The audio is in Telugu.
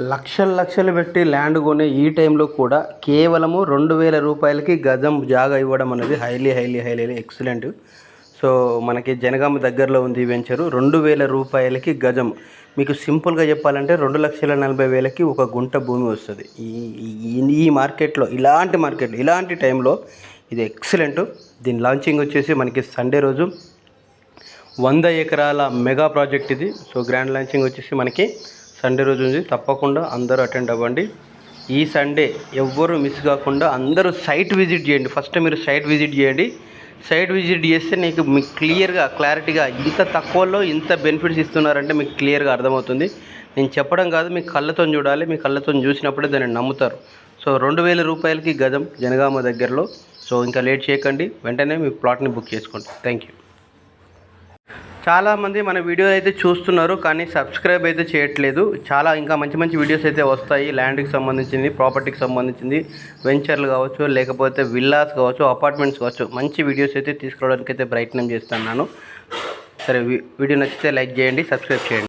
లక్షలు లక్షలు పెట్టి ల్యాండ్ కొనే ఈ టైంలో కూడా కేవలము రెండు వేల రూపాయలకి గజం జాగా ఇవ్వడం అనేది highly highly highly excellent. So మనకి జనగామ దగ్గరలో ఉంది ఈ వెంచరు. రెండు వేల రూపాయలకి గజం. మీకు సింపుల్గా చెప్పాలంటే రెండు లక్షల నలభై వేలకి ఒక గుంట భూమి వస్తుంది. ఈ ఈ- మార్కెట్లో ఇలాంటి మార్కెట్లో ఇలాంటి టైంలో ఇది ఎక్సలెంట్. దీని లాంచింగ్ వచ్చేసి మనకి సండే రోజు వంద ఎకరాల మెగా ప్రాజెక్ట్ ఇది. సో గ్రాండ్ లాంచింగ్ వచ్చేసి మనకి సండే రోజు ఉంది. తప్పకుండా అందరూ అటెండ్ అవ్వండి. ఈ సండే ఎవ్వరు మిస్ కాకుండా అందరూ సైట్ విజిట్ చేయండి. ఫస్ట్ మీరు సైట్ విజిట్ చేయండి. సైట్ విజిట్ చేస్తే నీకు మీకు క్లియర్గా క్లారిటీగా ఇంత తక్కువలో ఇంత బెనిఫిట్స్ ఇస్తున్నారంటే మీకు క్లియర్గా అర్థమవుతుంది. నేను చెప్పడం కాదు మీ కళ్ళతో చూడాలి. మీ కళ్ళతో చూసినప్పుడే దాన్ని నమ్ముతారు. సో రెండు వేల రూపాయలకి గజం జనగామ దగ్గరలో. సో ఇంకా లేట్ చేయకండి. వెంటనే మీ ప్లాట్ని బుక్ చేసుకోండి. Thank you. చాలామంది మన వీడియో అయితే చూస్తున్నారు కానీ సబ్స్క్రైబ్ అయితే చేయట్లేదు. చాలా ఇంకా మంచి మంచి వీడియోస్ అయితే వస్తాయి. ల్యాండ్కి సంబంధించింది ప్రాపర్టీకి సంబంధించింది వెంచర్లు కావచ్చు లేకపోతే విల్లాస్ కావచ్చు అపార్ట్మెంట్స్ కావచ్చు మంచి వీడియోస్ అయితే తీసుకురావడానికి అయితే ప్రయత్నం చేస్తున్నాను. సరే వీ- వీడియో నచ్చితే లైక్ చేయండి సబ్స్క్రైబ్ చేయండి.